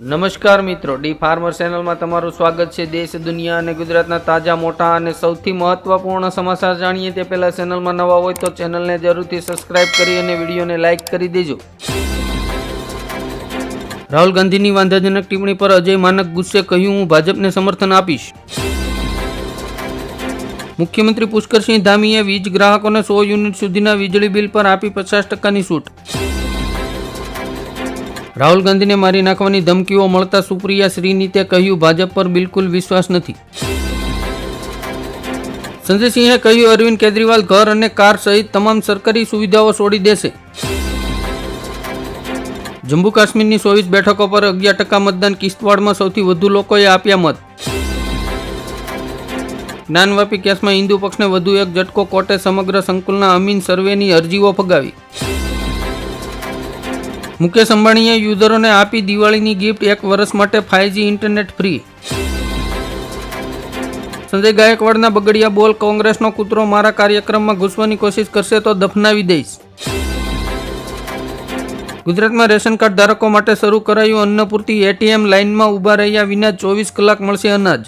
નમસ્કાર મિત્રો, D farmer ચેનલમાં તમારું સ્વાગત છે. દેશ, દુનિયા અને ગુજરાતના તાજા, મોટા અને સૌથી મહત્વપૂર્ણ સમાચાર જાણીએ તે પહેલા ચેનલમાં નવા હોય તો ચેનલને જરૂરથી સબસ્ક્રાઇબ કરી અને વિડીયોને લાઇક કરી દેજો. રાહુલ ગાંધીની વાંધાજનક ટિપ્પણી પર અજય માનક ગુસ્સે કહ્યું, હું ભાજપને સમર્થન આપીશ. મુખ્યમંત્રી પુષ્કરસિંહ ધામીએ વીજ ગ્રાહકોને સો યુનિટ સુધીના વીજળી બિલ પર આપી પચાસ ટકાની છૂટ. રાહુલ ગાંધીને મારી નાખવાની ધમકીઓ મળતા સુપ્રિયા શ્રીનીતે કહ્યું, ભાજપ પર બિલકુલ વિશ્વાસ નથી. સંજયસિંહે કહ્યું, અરવિંદ કેજરીવાલ ઘર અને કાર સહિત તમામ સરકારી સુવિધાઓ છોડી દેશે. જમ્મુ કાશ્મીરની ચોવીસ બેઠકો પર અગિયાર ટકા મતદાન કિશ્તવાડમાં સૌથી વધુ લોકોએ આપ્યા મત. જ્ઞાનવાપી કેસમાં હિન્દુ પક્ષને વધુ એક ઝટકો કોર્ટે સમગ્ર સંકુલના અમીન સર્વેની અરજીઓ ફગાવી. મુકેશ અંબાણીએ યુઝરોને આપી દિવાળીની ગિફ્ટ એક વર્ષ માટે five G internet free Sanjay ગાયકવાડના બગડિયા બોલ કોંગ્રેસનો કૂતરો મારા કાર્યક્રમમાં ઘૂસવાની કોશિશ કરશે તો દફનાવી દઈશ. ગુજરાતમાં રેશન કાર્ડ ધારકો માટે શરૂ કરાયું અન્નપૂર્તિ એટીએમ લાઇનમાં ઊભા રહ્યા વિના ચોવીસ કલાક મળશે અનાજ.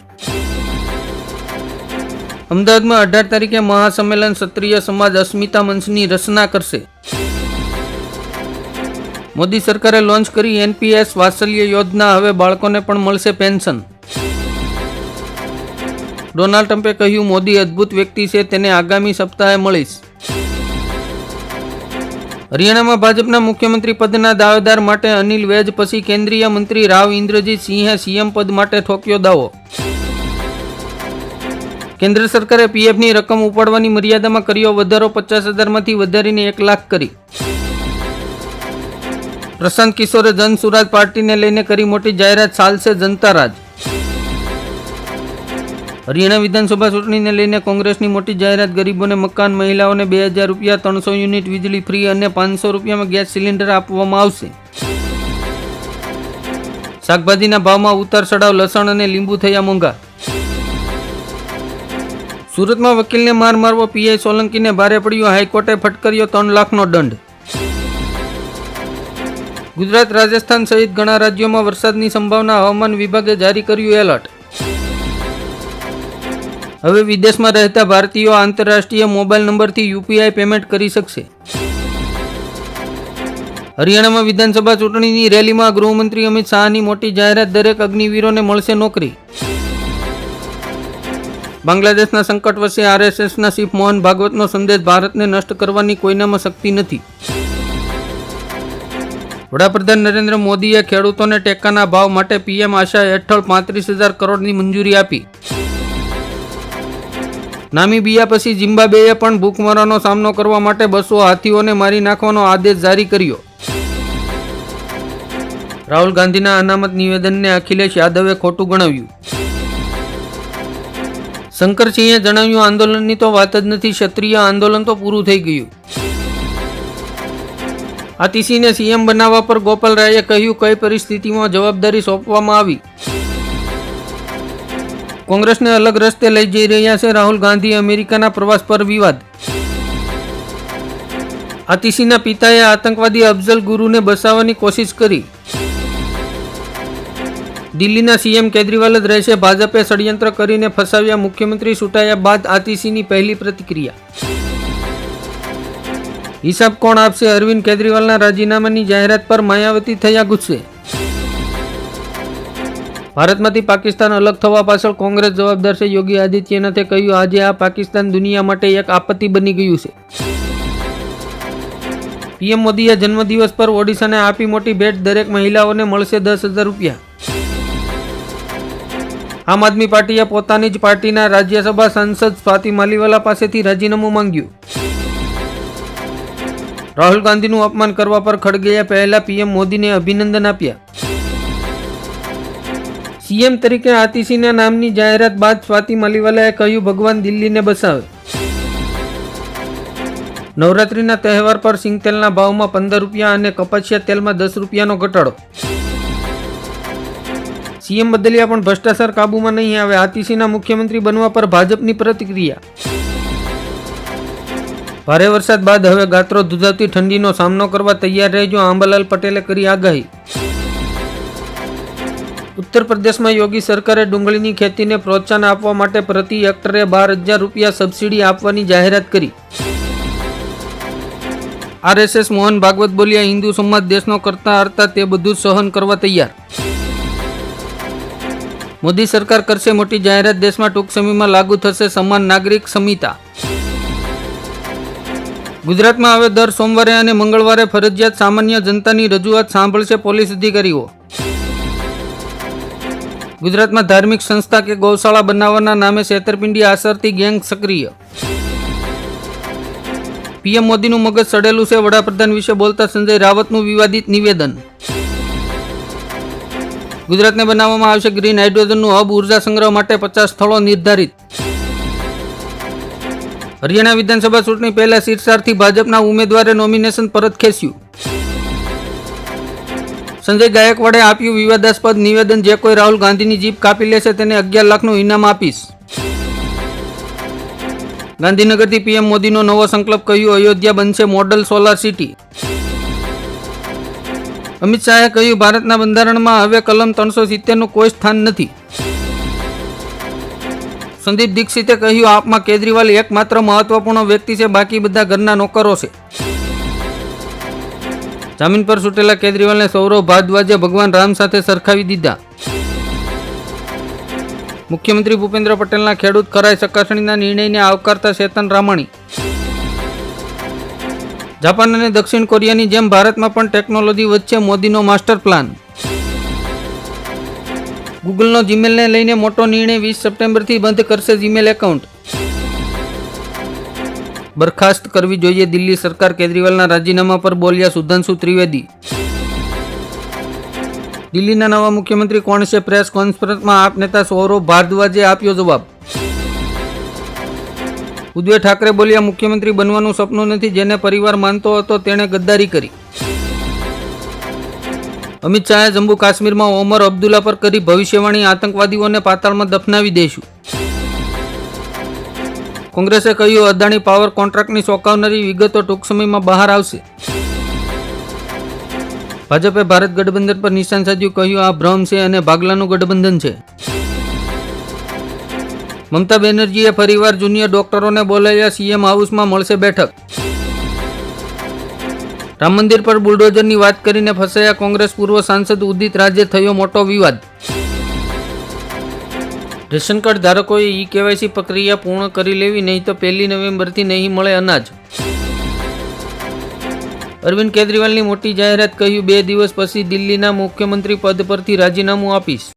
અમદાવાદમાં અઢાર તારીખે મહાસંમેલન ક્ષત્રિય સમાજ અસ્મિતા મંચની રચના કરશે. મોદી સરકારે લોન્ચ કરી એનપીએસ વાત્સલ્ય યોજના. હવે બાળકોને પણ મળશે પેન્શન. ડોનાલ્ડ ટ્રમ્પે કહ્યું, મોદી અદ્ભુત વ્યક્તિ છે, તેને આગામી સપ્તાહે મળીશ. હરિયાણામાં ભાજપના મુખ્યમંત્રી પદના દાવેદાર માટે અનિલ વૈજ, પછી કેન્દ્રીય મંત્રી રાવ ઇન્દ્રજીત સિંહે સીએમ પદ માટે ઠોક્યો દાવો. કેન્દ્ર સરકારે પીએફની રકમ ઉપાડવાની મર્યાદામાં કર્યો વધારો, પચાસ હજારમાંથી વધારીને એક લાખ કરી. પ્રશાંત કિશોરે જન સુરાજ પાર્ટીને લઈને કરી મોટી જાહેરાત ચાલશે જનતા રાજ. હરિયાણા વિધાનસભા ચૂંટણીને લઈને કોંગ્રેસની મોટી જાહેરાત ગરીબોને મકાન, મહિલાઓને બે હજાર રૂપિયા, ત્રણસો યુનિટ વીજળી ફ્રી અને પાંચસો રૂપિયામાં ગેસ સિલિન્ડર આપવામાં આવશે. શાકભાજીના ભાવમાં ઉતાર ચડાવ લસણ અને લીંબુ થયા મોંઘા. સુરતમાં વકીલને માર મારવો, પીઆઈ સોલંકીને ભારે પડ્યો, હાઈકોર્ટે ફટકર્યો ત્રણ લાખનો દંડ. ગુજરાત, રાજસ્થાન સહિત ઘણા રાજ્યોમાં વરસાદની સંભાવના હવામાન વિભાગે જારી કર્યું એલર્ટ. હવે વિદેશમાં રહેતા ભારતીયો આંતરરાષ્ટ્રીય મોબાઈલ નંબરથી યુપીઆઈ પેમેન્ટ કરી શકશે. હરિયાણામાં વિધાનસભા ચૂંટણીની રેલીમાં ગૃહમંત્રી અમિત શાહની મોટી જાહેરાત દરેક અગ્નિવીરોને મળશે નોકરી. બાંગ્લાદેશના સંકટ વચ્ચે આરએસએસના શીફ મોહન ભાગવતનો સંદેશ ભારતને નષ્ટ કરવાની કોઈનામાં શક્તિ નથી. વડાપ્રધાન નરેન્દ્ર મોદીએ ખેડૂતોને ટેકાના ભાવ માટે પીએમ આશા હેઠળ પાંત્રીસ હજાર કરોડની મંજૂરી આપી. નામીબિયા પછી ઝિમ્બાબ્વેએ પણ ભૂખમરાનો સામનો કરવા માટે બસો હાથીઓને મારી નાખવાનો આદેશ જારી કર્યો. રાહુલ ગાંધીના અનામત નિવેદનને અખિલેશ યાદવે ખોટું ગણાવ્યું. શંકરસિંહે જણાવ્યું, આંદોલનની તો વાત જ નથી, ક્ષત્રિય આંદોલન તો પૂરું થઈ ગયું. આતિશીને સીએમ બનાવવા પર ગોપાલ રાયે કહ્યું, કઈ પરિસ્થિતિમાં જવાબદારી સોંપવામાં આવી? કોંગ્રેસને અલગ રસ્તે લઈ જઈ રહ્યા છે રાહુલ ગાંધી અમેરિકાના પ્રવાસ પર વિવાદ. આતિશીના પિતાએ આતંકવાદી અફઝલ ગુરુને બસાવવાની કોશિશ કરી. દિલ્હીના સીએમ કેજરીવાલ જ રહેશે. ભાજપે ષડયંત્ર કરીને ફસાવ્યા મુખ્યમંત્રી, છૂટાયા બાદ આતિશીની પહેલી પ્રતિક્રિયા. હિસાબ કોણ આપશે? અરવિંદ કેજરીવાલના રાજીનામાની જાહેરાત પર માયાવતી થયા ગુસ્સે. ભારતમાંથી પાકિસ્તાન અલગ થવા પાછળ કોંગ્રેસ જવાબદાર છે. યોગી આદિત્યનાથે કહ્યું, આજે આ પાકિસ્તાન દુનિયા માટે એક આપત્તિ બની ગયું છે. પીએમ મોદીએ જન્મદિવસ પર ઓડિશાને આપી મોટી ભેટ. દરેક મહિલાઓને મળશે દસ હજાર રૂપિયા. આમ આદમી પાર્ટીએ પોતાની જ પાર્ટીના રાજ્યસભા સાંસદ સ્વાતિ માલીવાલા પાસેથી રાજીનામું માંગ્યું. રાહુલ ગાંધીનું અપમાન કરવા પર ખડગેએ પહેલા પીએમ મોદીને અભિનંદન આપ્યા. સીએમ તરીકે આતિશીના નામની જાહેરાત બાદ સ્વાતિ માલીવાલાએ કહ્યું, ભગવાન દિલ્હીને બસાવે. નવરાત્રીના તહેવાર પર સિંગતેલના ભાવમાં પંદર રૂપિયા અને કપાસિયા તેલમાં દસ રૂપિયાનો ઘટાડો. સીએમ બદલ્યા પણ ભ્રષ્ટાચાર કાબૂમાં નહીં આવે, આતિશીના મુખ્યમંત્રી બનવા પર ભાજપની પ્રતિક્રિયા. ભારે વરસાદ બાદ હવે ગાત્રો ધુધાતી ઠંડીનો સામનો કરવા તૈયાર રહેજો આંબાલાલ પટેલે કરી આગાહી. ઉત્તર પ્રદેશમાં યોગી સરકારે ડુંગળીની ખેતીને પ્રોત્સાહન આપવા માટે પ્રતિ હેક્ટરે બાર હજાર રૂપિયા સબસિડી આપવાની જાહેરાત કરી. આરએસએસ મોહન ભાગવત બોલ્યા, હિન્દુ સમાજ દેશનો કરતા હરતા તે બધું સહન કરવા તૈયાર. મોદી સરકાર કરશે મોટી જાહેરાત, દેશમાં ટૂંક સમયમાં લાગુ થશે સમાન નાગરિક સંહિતા ગુજરાતમાં હવે દર સોમવારે અને મંગળવારે ફરજિયાત સામાન્ય જનતાની રજૂઆત સાંભળશે પોલીસ અધિકારીઓ. ગુજરાતમાં ધાર્મિક સંસ્થા કે ગૌશાળા બનાવવાના નામે છેતરપિંડી આસરતી ગેંગ સક્રિય. પીએમ મોદીનું મગજ સડેલું છે વડાપ્રધાન વિશે બોલતા સંજય રાવતનું વિવાદિત નિવેદન. ગુજરાતને બનાવવામાં આવશે ગ્રીન હાઇડ્રોજનનું હબ ઊર્જા સંગ્રહ માટે પચાસ સ્થળો નિર્ધારિત. હરિયાણા વિધાનસભા ચૂંટણી પહેલા સિરસારથી ભાજપના ઉમેદવારે નોમિનેશન પરત ખેંચ્યું. સંજય ગાયકવાડે આપ્યું વિવાદાસ્પદ નિવેદન, જે કોઈ રાહુલ ગાંધીની જીપ કાપી લેશે તેને અગિયાર લાખનું ઇનામ આપીશ. ગાંધીનગરથી પીએમ મોદીનો નવો સંકલ્પ કહ્યું, અયોધ્યા બનશે મોડલ સોલાર સિટી અમિત શાહે કહ્યું, ભારતના બંધારણમાં હવે કલમ ત્રણસો સિત્તેરનું કોઈ સ્થાન નથી. સંદીપ દીક્ષિતે કહ્યું, આપમાં કેજરીવાલ એકમાત્ર મહત્વપૂર્ણ વ્યક્તિ છે, બાકી બધા ઘરના નોકરો છે. જામીન પર છૂટેલા કેજરીવાલને સૌરવ ભારદ્વાજે ભગવાન રામ સાથે સરખાવી દીધા. મુખ્યમંત્રી ભૂપેન્દ્ર પટેલના ખેડૂત કરાય ચકાસણીના નિર્ણયને આવકારતા ચેતન રામાણી. જાપાન અને દક્ષિણ કોરિયાની જેમ ભારતમાં પણ ટેકનોલોજી વચ્ચે મોદીનો માસ્ટર પ્લાન. ગૂગલનો જીમેલને લઈને મોટો નિર્ણય વીસ સપ્ટેમ્બરથી બંધ કરશે જીમેલ એકાઉન્ટ બરખાસ્ત કરવી જોઈએ દિલ્હી સરકાર. કેજરીવાલના રાજીનામા પર બોલ્યા સુધાંશુ ત્રિવેદી. દિલ્હીના નવા મુખ્યમંત્રી કોણ છે? પ્રેસ કોન્ફરન્સમાં આપ નેતા સૌરવ ભારદ્વાજે આપ્યો જવાબ. ઉદ્ધવ ઠાકરે બોલ્યા, મુખ્યમંત્રી બનવાનું સપનું નથી. જેને પરિવાર માનતો હતો, તેણે ગદ્દારી કરી. અમિત શાહે જમ્મુ કાશ્મીરમાં ઓમર અબ્દુલ્લા પર કરી ભવિષ્યવાણી આતંકવાદીઓને પાતાળમાં દફનાવી દેશું. કોંગ્રેસે કહ્યું, અદાણી પાવર કોન્ટ્રાક્ટની ચોંકાવનારી વિગતો ટૂંક સમયમાં બહાર આવશે. ભાજપે ભારત ગઠબંધન પર નિશાન સાધ્યું, કહ્યું, આ ભ્રમ છે અને ભાગલાનું ગઠબંધન છે. મમતા બેનર્જીએ ફરીવાર જુનિયર ડોક્ટરોને બોલાવ્યા, સીએમ હાઉસમાં મળશે બેઠક. રામ મંદિર પર બુલડોઝરની વાત કરીને ફસાયા કોંગ્રેસ પૂર્વ સાંસદ ઉદિત રાજે થયો મોટો વિવાદ. રેશન કાર્ડ ધારકોએ ઈ કેવાયસી પ્રક્રિયા પૂર્ણ કરી લેવી, નહીં તો પહેલી નવેમ્બરથી નહીં મળે અનાજ. અરવિંદ કેજરીવાલની મોટી જાહેરાત કહ્યું, બે દિવસ પછી દિલ્હીના મુખ્યમંત્રી પદ પરથી રાજીનામું આપીશ.